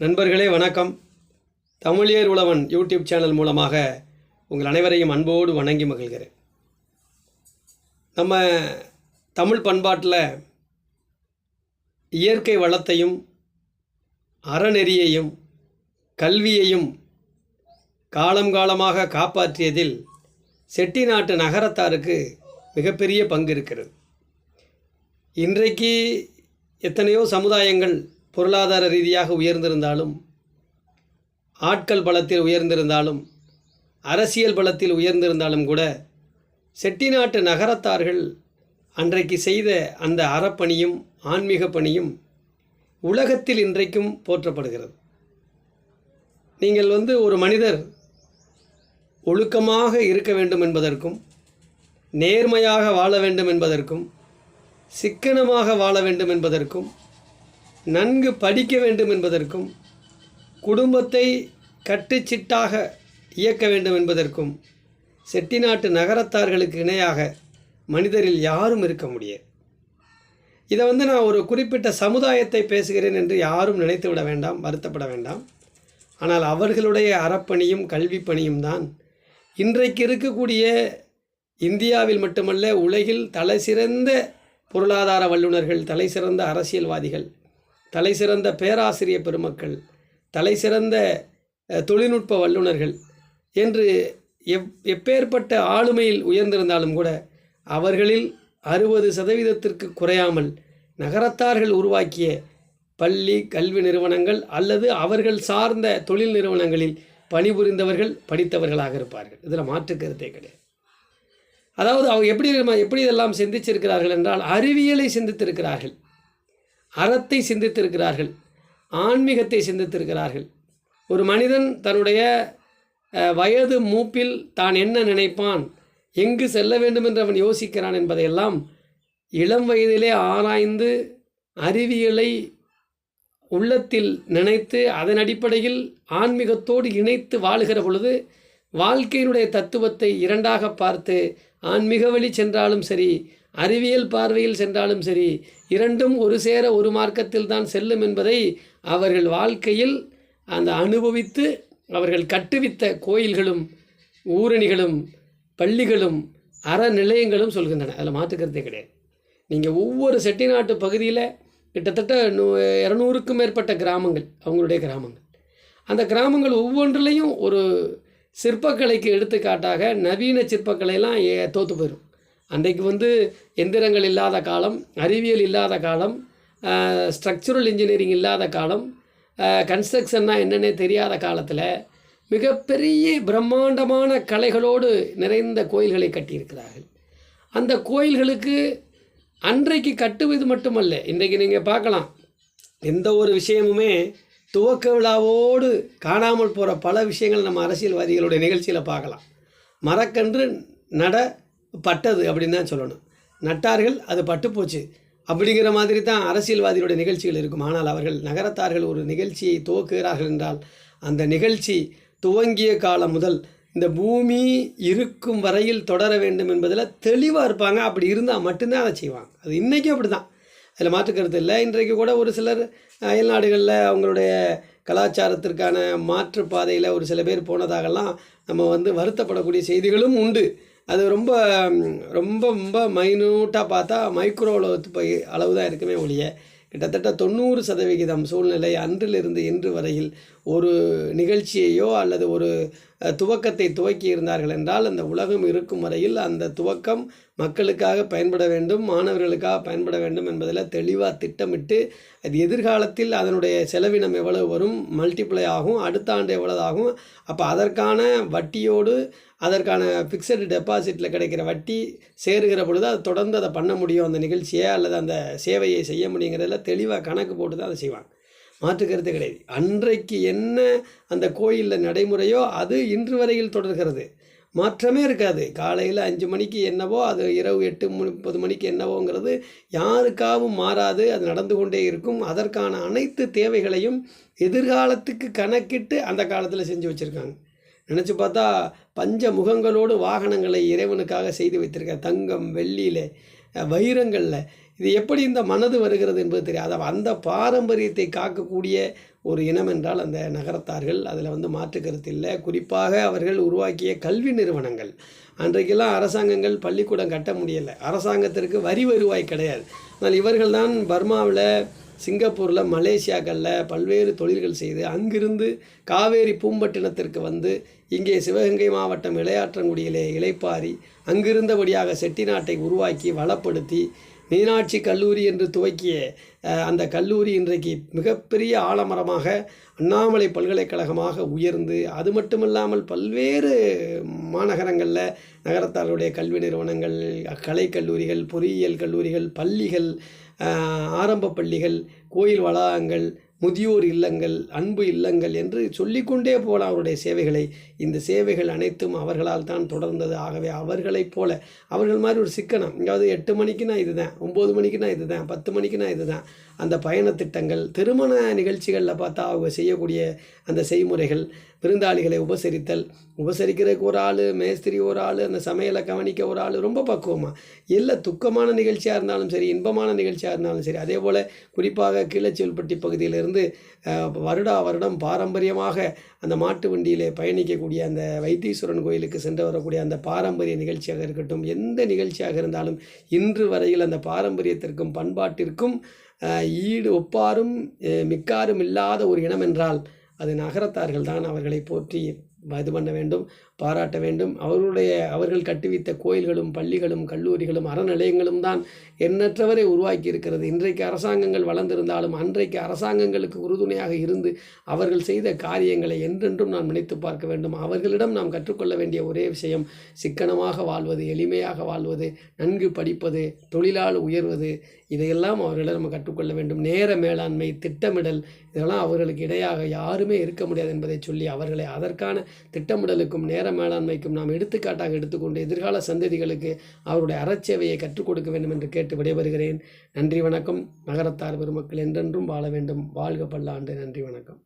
நண்பர்களே வணக்கம். தமிழியர் உழவன் YouTube channel மூலமாக உங்கள் அனைவரையும் அன்போடு வணங்கி மகிழ்கிறேன். நம்ம தமிழ் பண்பாட்டில் இயற்கை வளத்தையும் அறநெறியையும் கல்வியையும் காலம் காலமாக காப்பாற்றியதில் செட்டிநாட்டு நகரத்தாருக்கு மிகப்பெரிய பங்கு இருக்கிறது. இன்றைக்கு எத்தனையோ சமுதாயங்கள் பொருளாதார ரீதியாக உயர்ந்திருந்தாலும் ஆட்கள் பலத்தில் உயர்ந்திருந்தாலும் அரசியல் பலத்தில் உயர்ந்திருந்தாலும் கூட செட்டிநாட்டு நகரத்தார்கள் அன்றைக்கு செய்த அந்த அறப்பணியும் ஆன்மீக பணியும் உலகத்தில் இன்றைக்கும் போற்றப்படுகிறது. நீங்கள் வந்து ஒரு மனிதர் ஒழுக்கமாக இருக்க வேண்டும் என்பதற்கும் நேர்மையாக வாழ வேண்டும் என்பதற்கும் சிக்கனமாக வாழ வேண்டும் என்பதற்கும் நன்கு படிக்க வேண்டும் என்பதற்கும் குடும்பத்தை கட்டுச்சிட்டாக இயக்க வேண்டும் என்பதற்கும் செட்டிநாட்டு நகரத்தார்களுக்கு இணையாக மனிதரில் யாரும் இருக்க முடியாது. இதை வந்து நான் ஒரு குறிப்பிட்ட சமுதாயத்தை பேசுகிறேன் என்று யாரும் நினைத்து விட வேண்டாம் வருத்தப்பட வேண்டாம். ஆனால் அவர்களுடைய அறப்பணியும் கல்வி பணியும் தான் இன்றைக்கு இருக்கக்கூடிய இந்தியாவில் மட்டுமல்ல உலகில் தலை சிறந்த பொருளாதார வல்லுநர்கள் தலைசிறந்த அரசியல்வாதிகள் தலை சிறந்த பேராசிரியர் பெருமக்கள் தலை சிறந்த தொழில்நுட்ப வல்லுநர்கள் என்று எப் எப்பேற்பட்ட ஆளுமையில் உயர்ந்திருந்தாலும் கூட அவர்களில் அறுபது சதவீதத்திற்கு குறையாமல் நகரத்தார்கள் உருவாக்கிய பள்ளி கல்வி நிறுவனங்கள் அல்லது அவர்கள் சார்ந்த தொழில் நிறுவனங்களில் பணிபுரிந்தவர்கள் படித்தவர்களாக இருப்பார்கள். இதில் மாற்று கருத்தே கிடையாது. அதாவது அவங்க எப்படி எப்படி இதெல்லாம் சிந்திச்சிருக்கிறார்கள் என்றால் அறிவியலை சிந்தித்திருக்கிறார்கள். அறத்தை சிந்தித்திருக்கிறார்கள் ஆன்மீகத்தை சிந்தித்திருக்கிறார்கள். ஒரு மனிதன் தன்னுடைய வயது மூப்பில் தான் என்ன நினைப்பான் எங்கு செல்ல வேண்டும் என்று அவன் யோசிக்கிறான் என்பதையெல்லாம் இளம் வயதிலே ஆராய்ந்து அறிவியலை உள்ளத்தில் நினைத்து அதன் அடிப்படையில் ஆன்மீகத்தோடு இணைத்து வாழுகிற பொழுது வாழ்க்கையினுடைய தத்துவத்தை இரண்டாக பார்த்து ஆன்மீக வழி சென்றாலும் சரி அறிவியல் பார்வையில் சென்றாலும் சரி இரண்டும் ஒரு சேர ஒரு மார்க்கத்தில் தான் செல்லும் என்பதை அவர்கள் வாழ்க்கையில் அந்த அனுபவித்து அவர்கள் கட்டுவித்த கோயில்களும் ஊரணிகளும் பள்ளிகளும் அறநிலையங்களும் சொல்கின்றன. அதில் மாற்றுக்கிறதே கிடையாது. நீங்கள் ஒவ்வொரு செட்டிநாட்டு பகுதியில் கிட்டத்தட்ட நூ இரநூறுக்கும் மேற்பட்ட கிராமங்கள் அவங்களுடைய கிராமங்கள். அந்த கிராமங்கள் ஒவ்வொன்றிலையும் ஒரு சிற்பக்கலைக்கு எடுத்துக்காட்டாக நவீன சிற்பக்கலையெல்லாம் ஏ- தோத்து போயிடும் அன்றைக்கு வந்து எந்திரங்கள் இல்லாத காலம் அறிவியல் இல்லாத காலம் ஸ்ட்ரக்சுரல் இன்ஜினியரிங் இல்லாத காலம் கன்ஸ்ட்ரக்ஷன்னா என்னன்னே தெரியாத காலத்தில் மிகப்பெரிய பிரம்மாண்டமான கலைகளோடு நிறைந்த கோயில்களை கட்டியிருக்கிறார்கள். அந்த கோயில்களுக்கு அன்றைக்கு கட்டுவது மட்டுமல்ல இன்றைக்கு நீங்கள் பார்க்கலாம். எந்த ஒரு விஷயமுமே துவக்க விழாவோடு காணாமல் போகிற பல விஷயங்கள் நம்ம அரசியல்வாதிகளுடைய நிகழ்ச்சியில் பார்க்கலாம். மரக்கன்று நட பட்டது அப்படின்னு தான் சொல்லணும். நட்டார்கள் அது பட்டுப்போச்சு. அப்படிங்கிற மாதிரி தான் அரசியல்வாதிகளுடைய நிகழ்ச்சிகள் இருக்கும். ஆனால் அவர்கள் நகரத்தார்கள் ஒரு நிகழ்ச்சியை துவக்குகிறார்கள் என்றால் அந்த நிகழ்ச்சி துவங்கிய காலம் முதல் இந்த பூமி இருக்கும் வரையில் தொடர வேண்டும் என்பதில் தெளிவாக இருப்பாங்க. அப்படி இருந்தால் மட்டும்தான் அதை செய்வாங்க. அது இன்றைக்கும் அப்படி தான் அதில் மாற்றுக்கருத்து இல்லை. இன்றைக்கு கூட ஒரு சிலர் அயல்நாடுகளில் அவங்களுடைய கலாச்சாரத்திற்கான மாற்றுப்பாதையில் ஒரு சில பேர் போனதாகலாம் நம்ம வந்து வருத்தப்படக்கூடிய செய்திகளும் உண்டு. அது ரொம்ப ரொம்ப ரொம்ப மைனூட்டாக பார்த்தா மைக்ரோ அளவு அளவு தான் இருக்குமே ஒழிய கிட்டத்தட்ட தொண்ணூறு சதவிகிதம் சூழ்நிலை அன்றிலிருந்து இன்று வரையில் ஒரு நிகழ்ச்சியையோ அல்லது ஒரு துவக்கத்தை துவக்கி இருந்தார்கள் என்றால் அந்த உலகம் இருக்கும் வரையில் அந்த துவக்கம் மக்களுக்காக பயன்பட வேண்டும் மாணவர்களுக்காக பயன்பட வேண்டும் என்பதில் தெளிவாக திட்டமிட்டு அது எதிர்காலத்தில் அதனுடைய செலவினம் எவ்வளவு வரும் மல்டிப்ளை ஆகும் அடுத்த ஆண்டு எவ்வளவு ஆகும் அப்போ அதற்கான வட்டியோடு அதற்கான ஃபிக்ஸடு டெபாசிட்டில் கிடைக்கிற வட்டி சேருகிற பொழுது அது தொடர்ந்து அதை பண்ண முடியும் அந்த நிகழ்ச்சியை அல்லது அந்த சேவையை செய்ய முடியுங்கிறதுல தெளிவாக கணக்கு போட்டு தான் அதை செய்வாங்க. மாற்று கருத்து கிடையாது. அன்றைக்கு என்ன அந்த கோயிலில் நடைமுறையோ அது இன்று வரையில் தொடர்கிறது. மாற்றமே இருக்காது. காலையில் அஞ்சு மணிக்கு என்னவோ அது இரவு எட்டு முப்பது மணிக்கு என்னவோங்கிறது யாருக்காகவும் மாறாது. அது நடந்து கொண்டே இருக்கும். அதற்கான அனைத்து தேவைகளையும் எதிர்காலத்துக்கு கணக்கிட்டு அந்த காலத்தில் செஞ்சு வச்சுருக்காங்க. நினச்சி பார்த்தா பஞ்ச முகங்களோடு வாகனங்களை இறைவனுக்காக செய்து வைத்திருக்க தங்கம் வெள்ளியிலே. வைரங்களில். இது எப்படி இந்த மனது வருகிறது என்பது தெரியாது. அந்த பாரம்பரியத்தை காக்கக்கூடிய ஒரு இனம் என்றால் அந்த நகரத்தார்கள். அதில் வந்து மாற்று கருத்து இல்லை. குறிப்பாக அவர்கள் உருவாக்கிய கல்வி நிறுவனங்கள். அன்றைக்கெல்லாம் அரசாங்கங்கள் பள்ளிக்கூடம் கட்ட முடியலை. அரசாங்கத்திற்கு வரி வருவாய் கிடையாது. ஆனால் இவர்கள்தான் பர்மாவில் சிங்கப்பூரில் மலேசியாக்களில் பல்வேறு தொழில்கள் செய்து அங்கிருந்து காவேரி பூம்பட்டினத்திற்கு வந்து இங்கே சிவகங்கை மாவட்டம் இளையாற்றங்குடியிலே இளைப்பாரி அங்கிருந்தபடியாக செட்டிநாட்டை உருவாக்கி வளப்படுத்தி மீனாட்சி கல்லூரி என்று துவக்கிய அந்த கல்லூரி இன்றைக்கு மிகப்பெரிய ஆலமரமாக அண்ணாமலை பல்கலைக்கழகமாக உயர்ந்து அது மட்டுமில்லாமல் பல்வேறு மாநகரங்களில் நகரத்தாருடைய கல்வி நிறுவனங்கள் கலை கல்லூரிகள் பொறியியல் கல்லூரிகள் பள்ளிகள் ஆரம்ப பள்ளிகள் கோயில் வளாகங்கள் முதியோர் இல்லங்கள் அன்பு இல்லங்கள் என்று சொல்லிக்கொண்டே போகலாம் அவருடைய சேவைகளை. இந்த சேவைகள் அனைத்தும் அவர்களால் தான் தொடர்ந்தது. ஆகவே அவர்களைப் போல அவர்கள் மாதிரி ஒரு சிக்கனம். இங்காவது எட்டு மணிக்குனா இதுதான் ஒம்பது மணிக்குனா இதுதான் பத்து மணிக்குனா இதுதான். அந்த பயணத்திட்டங்கள் திருமண நிகழ்ச்சிகளில் பார்த்தா அவங்க செய்யக்கூடிய அந்த செய்முறைகள் விருந்தாளிகளை உபசரித்தல் உபசரிக்கிறதுக்கு ஒரு ஆள் மேஸ்திரி ஒரு ஆள் அந்த சமையலை கவனிக்க ஒரு ஆள் ரொம்ப பக்குவமாக எல்லா துக்கமான நிகழ்ச்சியாக இருந்தாலும் சரி இன்பமான நிகழ்ச்சியாக இருந்தாலும் சரி அதே போல் குறிப்பாக கீழச்செல்பட்டி பகுதியில் இருந்து வருடா வருடம் பாரம்பரியமாக அந்த மாட்டு வண்டியிலே பயணிக்கக்கூடிய அந்த வைத்தீஸ்வரன் கோயிலுக்கு சென்று வரக்கூடிய அந்த பாரம்பரிய நிகழ்ச்சியாக இருக்கட்டும் எந்த நிகழ்ச்சியாக இருந்தாலும் இன்று வரையில் அந்த பாரம்பரியத்திற்கும் பண்பாட்டிற்கும் ஈடு ஒப்பாரும் மிக்காரும் இல்லாத ஒரு இனம் என்றால் அது நகரத்தார்கள் தான் அவர்களை போற்றி இது பண்ண வேண்டும். பாராட்ட வேண்டும். அவர்களுடைய அவர்கள் கட்டுவித்த கோயில்களும் பள்ளிகளும் கல்லூரிகளும் அறநிலையங்களும் தான் எண்ணற்றவரை உருவாக்கி இருக்கிறது இன்றைக்கு அரசாங்கங்கள் வளர்ந்திருந்தாலும் அன்றைக்கு அரசாங்கங்களுக்கு உறுதுணையாக இருந்து அவர்கள் செய்த காரியங்களை என்றென்றும் நாம் நினைத்து பார்க்க வேண்டும். அவர்களிடம் நாம் கற்றுக்கொள்ள வேண்டிய ஒரே விஷயம் சிக்கனமாக வாழ்வது எளிமையாக வாழ்வது நன்கு படிப்பது தொழிலால் உயர்வது. இதையெல்லாம் அவர்களிடம் நம்ம கற்றுக்கொள்ள வேண்டும். நேர மேலாண்மை திட்டமிடல் இதெல்லாம் அவர்களுக்கு இடையாக யாருமே இருக்க முடியாது என்பதை சொல்லி அவர்களை அதற்கான திட்டமிடலுக்கும் நேர நேர மேலாண்மைக்கும் நாம் எடுத்துக்காட்டாக எடுத்துக்கொண்டு எதிர்கால சந்ததிகளுக்கு அவருடைய அறச்சேவையை கற்றுக் கொடுக்க வேண்டும் என்று கேட்டு விடைபெறுகிறேன். நன்றி வணக்கம். நகரத்தார் பெருமக்கள் என்றென்றும் வாழ வேண்டும். வாழ்க பல்லாண்டு. நன்றி வணக்கம்.